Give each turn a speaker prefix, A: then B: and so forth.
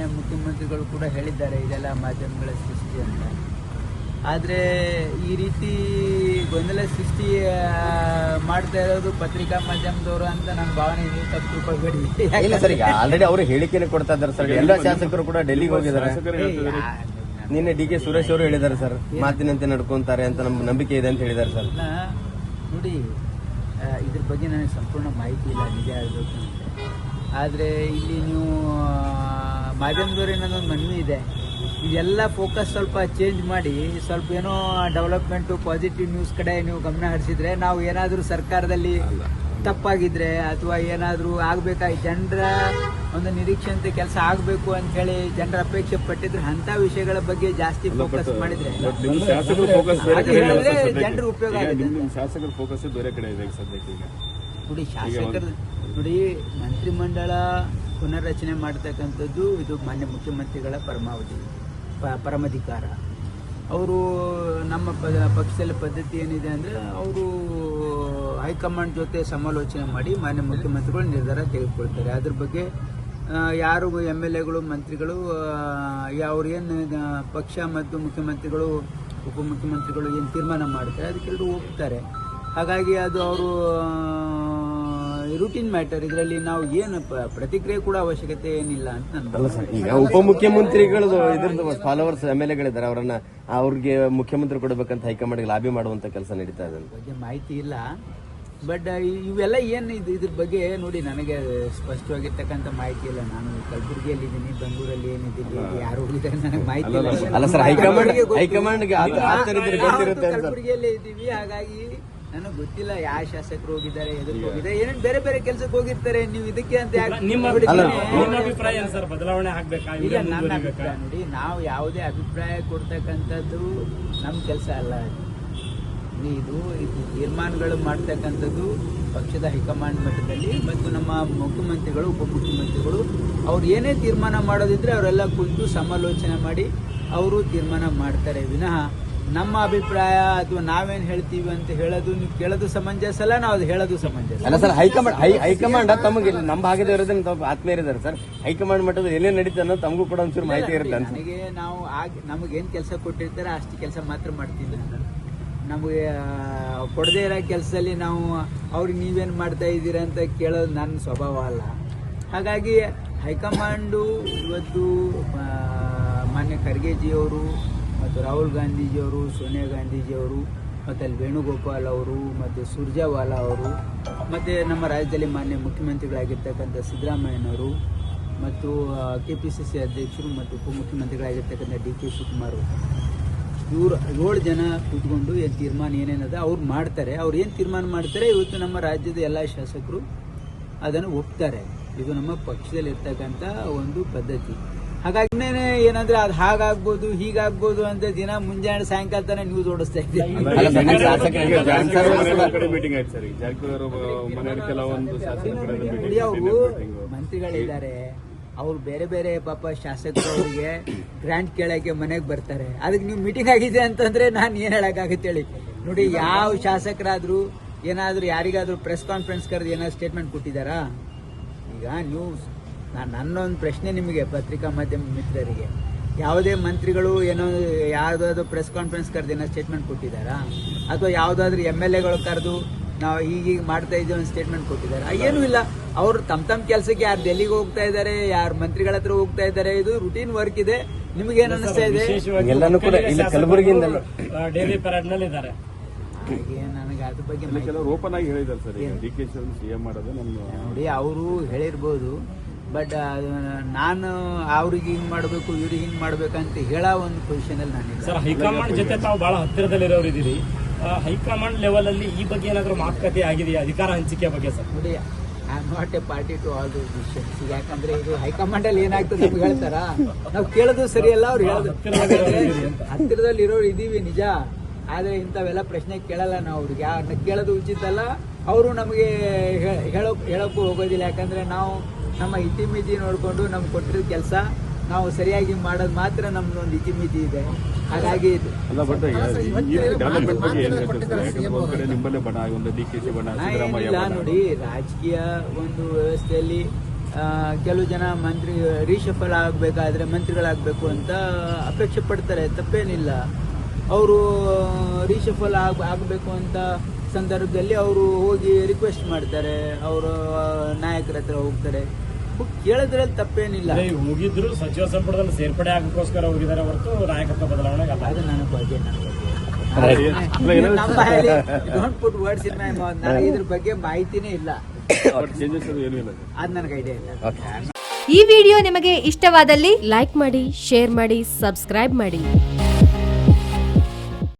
A: ಮಾನ್ಯ ಮುಖ್ಯಮಂತ್ರಿಗಳು ಕೂಡ ಹೇಳಿದ್ದಾರೆ ಇದೆಲ್ಲ ಮಾಧ್ಯಮಗಳ ಸೃಷ್ಟಿ ಅಂತ. ಆದರೆ ಈ ರೀತಿ ಗೊಂದಲ ಸೃಷ್ಟಿ ಮಾಡ್ತಾ ಇರೋದು ಪತ್ರಿಕಾ ಮಾಧ್ಯಮದವರು ಅಂತ ನನ್ನ ಭಾವನೆ ಇದೆ ತಪ್ಪು ತಿಳ್ಕೊಳ್ಬೇಡಿ
B: ಇಲ್ಲ ಸರ್ ಈಗ ಆಲ್ರೆಡಿ ಅವರು ಹೇಳಿಕೆನೆ ಕೊಡ್ತಾ ಇದ್ದಾರೆ ಸರ್. ಎಲ್ಲ ಶಾಸಕರು ಕೂಡ ಡೆಲ್ಲಿಗೆ ಹೋಗಿದ್ದಾರೆ. ನಿನ್ನೆ ಡಿ ಕೆ ಸುರೇಶ್ ಅವರು ಹೇಳಿದ್ದಾರೆ ಸರ್. ಮಾತಿನಂತೆ ನಡ್ಕೊಂತಾರೆ ಅಂತ ನಮ್ಮ ನಂಬಿಕೆ ಇದೆ ಅಂತ ಹೇಳಿದ್ದಾರೆ ಸರ್.
A: ನಾ ನೋಡಿ ಇದ್ರ ಬಗ್ಗೆ ನನಗೆ ಸಂಪೂರ್ಣ ಮಾಹಿತಿ ಇಲ್ಲ ನಿಜ ಹೇಳಬೇಕು ಆದರೆ ಇಲ್ಲಿ ನೀವು ಮಾಧ್ಯಮದವ್ರು ಒಂದು ಮನವಿ ಇದೆ. ಇದೆಲ್ಲ ಫೋಕಸ್ ಸ್ವಲ್ಪ ಚೇಂಜ್ ಮಾಡಿ ಸ್ವಲ್ಪ ಏನೋ ಡೆವಲಪ್ಮೆಂಟು ಪಾಸಿಟಿವ್ ನ್ಯೂಸ್ ಕಡೆ ನೀವು ಗಮನ ಹರಿಸಿದ್ರೆ ನಾವು ಏನಾದರೂ ಸರ್ಕಾರದಲ್ಲಿ ತಪ್ಪಾಗಿದ್ರೆ ಅಥವಾ ಏನಾದರೂ ಆಗಬೇಕಾಗಿ ಜನರ ಒಂದು ನಿರೀಕ್ಷೆಯಂತೆ ಕೆಲಸ ಆಗಬೇಕು ಅಂತ ಹೇಳಿ ಜನರ ಅಪೇಕ್ಷೆ ಪಟ್ಟಿದ್ರೆ ಅಂತ ವಿಷಯಗಳ ಬಗ್ಗೆ ಜಾಸ್ತಿ ಫೋಕಸ್ ಮಾಡಿದ್ರೆ ಜನರ ಉಪಯೋಗ ಆಗುತ್ತೆ.
C: ಶಾಸಕರ ಫೋಕಸ್ ಬೇರೆ ಕಡೆ ಇದೆ ಸದ್ಯಕ್ಕೆ
A: ನೋಡಿ ಶಾಸಕರ ನೋಡಿ ಮಂತ್ರಿಮಂಡಲ ಪುನರ್ರಚನೆ ಮಾಡ್ತಕ್ಕಂಥದ್ದು ಇದು ಮಾನ್ಯ ಮುಖ್ಯಮಂತ್ರಿಗಳ ಪರಮಾವಧಿ, ಪ, ಪರಮಾಧಿಕಾರ. ಅವರು ನಮ್ಮ ಪ ಪಕ್ಷದಲ್ಲಿ ಪದ್ಧತಿ ಏನಿದೆ ಅಂದರೆ ಅವರು ಹೈಕಮಾಂಡ್ ಜೊತೆ ಸಮಾಲೋಚನೆ ಮಾಡಿ ಮಾನ್ಯ ಮುಖ್ಯಮಂತ್ರಿಗಳು ನಿರ್ಧಾರ ತೆಗೆದುಕೊಳ್ತಾರೆ. ಅದ್ರ ಬಗ್ಗೆ ಯಾರು ಎಂ ಎಲ್ ಎಗಳು, ಮಂತ್ರಿಗಳು ಅವ್ರೇನು ಪಕ್ಷ ಮತ್ತು ಮುಖ್ಯಮಂತ್ರಿಗಳು, ಉಪಮುಖ್ಯಮಂತ್ರಿಗಳು ಏನು ತೀರ್ಮಾನ ಮಾಡ್ತಾರೆ ಅದಕ್ಕೆಲ್ಲರೂ ಒಪ್ತಾರೆ ಹಾಗಾಗಿ ಅದು ಅವರು ರೂಟೀನ್ ಮ್ಯಾಟರ್ ಇದರಲ್ಲಿ ನಾವು ಏನು ಪ್ರತಿಕ್ರಿಯೆ ಕೂಡ ಅವಶ್ಯಕತೆ ಏನಿಲ್ಲ ಅಂತ
B: ಅಲ್ಲ ಸರ್ ಈಗ ಉಪಮುಖ್ಯಮಂತ್ರಿಗಳು ಇದ್ರದ್ದು ಫಾಲೋವರ್ಸ್ ಎಂ ಎಲ್ ಎಗಳಿದ್ದಾರೆ ಅವರನ್ನ ಅವ್ರಿಗೆ ಮುಖ್ಯಮಂತ್ರಿ ಕೊಡಬೇಕಂತ ಹೈಕಮಾಂಡ್ ಲಾಬಿ ಮಾಡುವಂತ ಕೆಲಸ ನಡೀತಾ ಇದೆ
A: ಬಗ್ಗೆ ಮಾಹಿತಿ ಇಲ್ಲ. ಬಟ್ ಇವೆಲ್ಲ ಏನು ಇದು ಇದ್ರ ಬಗ್ಗೆ ನೋಡಿ ನನಗೆ ಸ್ಪಷ್ಟವಾಗಿರ್ತಕ್ಕಂಥ ಮಾಹಿತಿ ಇಲ್ಲ. ನಾನು ಕಲಬುರಗಿಯಲ್ಲಿ ಇದ್ದೀನಿ ಬೆಂಗಳೂರಲ್ಲಿ ಏನಿದ್ದೀನಿ ಯಾರು ಹೋಗಿದ್ದಾರೆ ನನಗೆ ಮಾಹಿತಿ ಇಲ್ಲ.
B: ಅಲ್ಲ ಸರ್, ಹೈಕಮಾಂಡ್- ಅಂತ.
A: ಕಲಬುರಗಿಯಲ್ಲೇ ಇದ್ದೀವಿ ಹಾಗಾಗಿ ನನಗೆ ಗೊತ್ತಿಲ್ಲ ಯಾವ ಶಾಸಕರು ಹೋಗಿದ್ದಾರೆ ಎದಕ್ಕೆ ಹೋಗಿದ್ದಾರೆ ಏನೇನ್ ಬೇರೆ ಬೇರೆ ಕೆಲಸಕ್ಕೆ ಹೋಗಿರ್ತಾರೆ ನೀವು ಇದಕ್ಕೆ ಅಂತ ಯಾಕೆ
D: ನಿಮ್ಮ
A: ನೋಡಿ,
B: ಅಲ್ಲ,
A: ನಿನ್ನೆ-
D: ಅಭಿಪ್ರಾಯ ಏನು ಸರ್? ಬದಲಾವಣೆ ಆಗ್ಬೇಕಾ?
A: ಇಲ್ಲ ನನ್ನ ಅಭಿಪ್ರಾಯ ನೋಡಿ ನಾವು ಯಾವುದೇ ಅಭಿಪ್ರಾಯ ಕೊಡ್ತಕ್ಕಂಥದ್ದು ನಮ್ಮ ಕೆಲಸ ಅಲ್ಲ. ಇದು ಇದು ತೀರ್ಮಾನಗಳು ಮಾಡ್ತಕ್ಕಂಥದ್ದು ಪಕ್ಷದ ಹೈಕಮಾಂಡ್ ಮಟ್ಟದಲ್ಲಿ ಮತ್ತು ನಮ್ಮ ಮುಖ್ಯಮಂತ್ರಿಗಳು ಉಪಮುಖ್ಯಮಂತ್ರಿಗಳು. ಅವ್ರು ಏನೇ ತೀರ್ಮಾನ ಮಾಡೋದಿದ್ರೆ ಅವರೆಲ್ಲ ಕುಳಿತು ಸಮಾಲೋಚನೆ ಮಾಡಿ ಅವರು ತೀರ್ಮಾನ ಮಾಡ್ತಾರೆ. ವಿನಃ ನಮ್ಮ ಅಭಿಪ್ರಾಯ ಅಥವಾ ನಾವೇನ್ ಹೇಳ್ತೀವಿ ಅಂತ ಹೇಳೋದು ನೀವು ಕೇಳೋದು ಸಮಂಜಸ ಅಲ್ಲ ನಾವು ಅದು ಹೇಳೋದು ಸಮಂಜಸ.
B: ಅಲ್ಲ ಸರ್ ಹೈಕಮಾಂಡ್ ಹೈ ಹೈಕಮಾಂಡ್ ತಮಗೆ ನಮ್ಮ ಭಾಗದ ಇರೋದನ್ನ ತಾವು ಆತ್ಮೀಯರಿದ್ದಾರೆ ಸರ್. ಹೈಕಮಾಂಡ್ ಮಟ್ಟದ ಏನೇನು ನಡೀತಾ ಅನ್ನೋದು ತಮಗೂ ಕೂಡ ಒಂಚೂರು ಮಾಹಿತಿ ಇರುತ್ತೆ ಅಂತ.
A: ನನಗೆ ನಾವು ಆಗ ನಮಗೇನು ಕೆಲಸ ಕೊಟ್ಟಿರ್ತಾರೆ ಅಷ್ಟು ಕೆಲಸ ಮಾತ್ರ ಮಾಡ್ತೀನಿ ನಾನು ನಮಗೆ ಕೊಡದೇ ಇರೋ ಕೆಲಸದಲ್ಲಿ ನಾವು ಅವ್ರಿಗೆ ನೀವೇನು ಮಾಡ್ತಾ ಇದ್ದೀರಾ ಅಂತ ಕೇಳೋದು ನನ್ನ ಸ್ವಭಾವ ಅಲ್ಲ. ಹಾಗಾಗಿ ಹೈಕಮಾಂಡು ಇವತ್ತು ಮಾನ್ಯ ಖರ್ಗೆಜಿಯವರು ಮತ್ತು ರಾಹುಲ್ ಗಾಂಧೀಜಿಯವರು, ಸೋನಿಯಾ ಗಾಂಧೀಜಿಯವರು, ಮತ್ತು ಅಲ್ಲಿ ವೇಣುಗೋಪಾಲ್ ಅವರು, ಮತ್ತು ಸುರ್ಜಾವಾಲಾ ಅವರು, ಮತ್ತು ನಮ್ಮ ರಾಜ್ಯದಲ್ಲಿ ಮಾನ್ಯ ಮುಖ್ಯಮಂತ್ರಿಗಳಾಗಿರ್ತಕ್ಕಂಥ ಸಿದ್ದರಾಮಯ್ಯನವರು, ಮತ್ತು ಕೆ ಪಿ ಸಿ ಸಿ ಅಧ್ಯಕ್ಷರು ಮತ್ತು ಉಪಮುಖ್ಯಮಂತ್ರಿಗಳಾಗಿರ್ತಕ್ಕಂಥ ಡಿ ಕೆ ಶಿವಕುಮಾರ್ ಇವರು ಏಳು ಜನ ಕೂತ್ಕೊಂಡು ಏನು ತೀರ್ಮಾನ ಏನೇನದ ಅವ್ರು ಮಾಡ್ತಾರೆ. ಅವ್ರು ಏನು ತೀರ್ಮಾನ ಮಾಡ್ತಾರೆ ಇವತ್ತು ನಮ್ಮ ರಾಜ್ಯದ ಎಲ್ಲ ಶಾಸಕರು ಅದನ್ನು ಒಪ್ತಾರೆ. ಇದು ನಮ್ಮ ಪಕ್ಷದಲ್ಲಿರ್ತಕ್ಕಂಥ ಒಂದು ಪದ್ಧತಿ. ಹಾಗಾಗಿ ಏನಂದ್ರೆ ಅದು ಹಾಗಾಗ್ಬೋದು ಹೀಗಾಗ್ಬೋದು ಅಂತ ದಿನ ಮುಂಜಾನೆ ಸಾಯಂಕಾಲ ತಾನೇ ನ್ಯೂಸ್ ಓಡಿಸ್ತಾ ಇದ್ದೀವಿ
C: ಅವರು
A: ಮಂತ್ರಿಗಳಿದ್ದಾರೆ. ಅವ್ರು ಬೇರೆ ಬೇರೆ ಪಾಪ ಶಾಸಕರು ಅವರಿಗೆ ಗ್ರಾಂಟ್ ಕೇಳಕ್ಕೆ ಮನೆಗೆ ಬರ್ತಾರೆ. ಅದಕ್ಕೆ ನೀವು ಮೀಟಿಂಗ್ ಆಗಿದೆ ಅಂತಂದ್ರೆ ನಾನು ಏನು ಹೇಳಕ್ಕಾಗುತ್ತೆ ಹೇಳಿ. ನೋಡಿ ಯಾವ ಶಾಸಕರಾದ್ರೂ ಏನಾದ್ರೂ ಯಾರಿಗಾದ್ರೂ ಪ್ರೆಸ್ ಕಾನ್ಫರೆನ್ಸ್ ಕರೆದು ಏನಾದ್ರು ಸ್ಟೇಟ್ಮೆಂಟ್ ಕೊಟ್ಟಿದ್ದಾರಾ? ಈಗ ನ್ಯೂಸ್ ನಾನು ನನ್ನೊಂದು ಪ್ರಶ್ನೆ ನಿಮಗೆ ಪತ್ರಿಕಾ ಮಾಧ್ಯಮ ಮಿತ್ರರಿಗೆ. ಯಾವುದೇ ಮಂತ್ರಿಗಳು ಏನೋ ಯಾವುದಾದ್ರು ಪ್ರೆಸ್ ಕಾನ್ಫರೆನ್ಸ್ ಕರೆದು ಏನೋ ಸ್ಟೇಟ್ಮೆಂಟ್ ಕೊಟ್ಟಿದ್ದಾರಾ? ಅಥವಾ ಯಾವುದಾದ್ರೂ ಎಂ ಎಲ್ ಎಗಳು ಕರೆದು ನಾವು ಹೀಗೀಗ ಮಾಡ್ತಾ ಇದ್ದೀವಿ ಒಂದು ಸ್ಟೇಟ್ಮೆಂಟ್ ಕೊಟ್ಟಿದ್ದಾರೆ? ಏನೂ ಇಲ್ಲ. ಅವರು ತಮ್ಮ ತಮ್ಮ ಕೆಲಸಕ್ಕೆ ಯಾರು ಡೆಲ್ಲಿಗೆ ಹೋಗ್ತಾ ಇದ್ದಾರೆ ಯಾರು ಮಂತ್ರಿಗಳ ಹತ್ರ ಹೋಗ್ತಾ ಇದ್ದಾರೆ ಇದು ರುಟೀನ್ ವರ್ಕ್ ಇದೆ. ನಿಮಗೇನು ಅನಿಸ್ತಾ ಇದೆ?
D: ವಿಶೇಷವಾಗಿ
B: ಕೂಡ ಇಲ್ಲಿ ಕಲಬುರಗಿಯಿಂದ
D: ಡೈಲಿ ಪರೇಡ್ನಲ್ಲಿ ಇದ್ದಾರೆ
A: ನನಗೆ ಅದ್ರ ಬಗ್ಗೆ
C: ಕೆಲವರು ಓಪನ್ ಆಗಿ ಹೇಳಿದ್ದಾರೆ ಸರ್ ಡಿ ಕೆ ಸಿಎಂ ಮಾಡೋದು ನಮ್ಮ
A: ನೋಡಿ ಅವರು ಹೇಳಿರ್ಬೋದು. ಬಟ್ ನಾನು ಅವ್ರಿಗೆ ಹಿಂಗೆ ಮಾಡಬೇಕು ಇವ್ರಿಗೆ ಹಿಂಗೆ ಅಂತ ಹೇಳೋ ಒಂದು ಪೊಸಿಷನಲ್ಲಿ ನಾನು
D: ಸರ್ ಹೈಕಮಾಂಡ್ ಜೊತೆ ತಾವು ಬಹಳ ಹತ್ತಿರದಲ್ಲಿರೋರು ಇದ್ದೀರಿ. ಆ, ಹೈಕಮಾಂಡ್ ಲೆವೆಲ್ ಅಲ್ಲಿ ಈ ಬಗ್ಗೆ ಏನಾದರೂ ಮಾತುಕತೆ ಆಗಿದೆಯಾ? ಅಧಿಕಾರ ಹಂಚಿಕೆ ಬಗ್ಗೆ ಸರ್?
A: ನೋಡಿ I am not a party to all those decisions ಯಾಕಂದ್ರೆ ಇದು ಹೈಕಮಾಂಡಲ್ಲಿ ಏನಾಗ್ತದೆ ನಮ್ಗೆ ಹೇಳ್ತಾರ? ನಾವು ಕೇಳೋದು ಸರಿಯಲ್ಲ ಅವ್ರು ಹೇಳೋದು. ಹತ್ತಿರದಲ್ಲಿ ಇರೋರು ಇದ್ದೀವಿ ನಿಜ. ಆದ್ರೆ ಇಂಥವೆಲ್ಲ ಪ್ರಶ್ನೆ ಕೇಳಲ್ಲ ನಾವು ಅವ್ರಿಗೆ. ಕೇಳೋದು ಉಚಿತ ಅಲ್ಲ ಅವರು ನಮಗೆ ಹೇಳೋಕ್ ಹೇಳೋಕ್ಕೂ ಹೋಗೋದಿಲ್ಲ. ಯಾಕಂದ್ರೆ ನಾವು ನಮ್ಮ ಇತಿಮಿತಿ ನೋಡಿಕೊಂಡು ನಮ್ಗೆ ಕೊಟ್ಟಿರೋ ಕೆಲಸ ನಾವು ಸರಿಯಾಗಿ ಮಾಡೋದು ಮಾತ್ರ ನಮ್ದೊಂದು ಇತಿಮಿತಿ ಇದೆ. ಹಾಗಾಗಿ ಇದು
C: ಅಲ್ಲ ಬಟ್ ಡೆವಲಪ್ಮೆಂಟ್ ಬಗ್ಗೆ ಏನ್ ಹೇಳ್ತೀರಿ ಯಾಕಂದ್ರೆ ಒಂದ್ ಕಡೆ ನಿಮ್ಮಲ್ಲೇ ಬಣ ಒಂದು ಡಿ ಕೆ ಶಿ ಬಣ
A: ನಾ
C: ಸಿದ್ದರಾಮಯ್ಯ
A: ಏನಿಲ್ಲ
C: ಬಣ
A: ನೋಡಿ ರಾಜಕೀಯ ಒಂದು ವ್ಯವಸ್ಥೆಯಲ್ಲಿ ಆ, ಕೆಲವು ಜನ ಮಂತ್ರಿ ರಿಶಫಲ್ ಆಗಬೇಕಾದ್ರೆ ಮಂತ್ರಿಗಳಾಗಬೇಕು ಅಂತ ಅಪೇಕ್ಷೆ ಪಡ್ತಾರೆ ತಪ್ಪೇನಿಲ್ಲ. ಅವರು ರೀಶಫಲ್ ಆಗ ಆಗಬೇಕು ಅಂತ ಸಂದರ್ಭದಲ್ಲಿ ಅವರು ಹೋಗಿ ರಿಕ್ವೆಸ್ಟ್ ಮಾಡ್ತಾರೆ ಅವರು ನಾಯಕರ ಹತ್ರ ಹೋಗ್ತಾರೆ. ಕೇಳಿದ್ರಲ್ಲಿ ತಪ್ಪೇನಿಲ್ಲ.
D: ಮುಗಿದ್ರು ಸಚಿವ ಸಂಪುಟದಲ್ಲಿ ಸೇರ್ಪಡೆ ಆಗಕ್ಕೋಸ್ಕರ ಹೋಗಿದ್ದಾರೆ ಹೊರತು ನಾಯಕತ್ವ ಬದಲಾವಣೆ ಅಲ್ಲ
A: ಅದು ನನ್ನ ಬಗ್ಗೆ don't put words in my mouth ನನಗೆ ಇದ್ರ ಬಗ್ಗೆ ಮಾಹಿತಿನೇ ಇಲ್ಲ.
C: ಅದು ಏನೂ ಇಲ್ಲ.
A: ಅದು ನನಗೆ ಐಡಿಯಾ ಇಲ್ಲ.
E: ಈ ವಿಡಿಯೋ ನಿಮಗೆ ಇಷ್ಟವಾದಲ್ಲಿ ಲೈಕ್ ಮಾಡಿ ಶೇರ್ ಮಾಡಿ ಸಬ್ಸ್ಕ್ರೈಬ್ ಮಾಡಿ.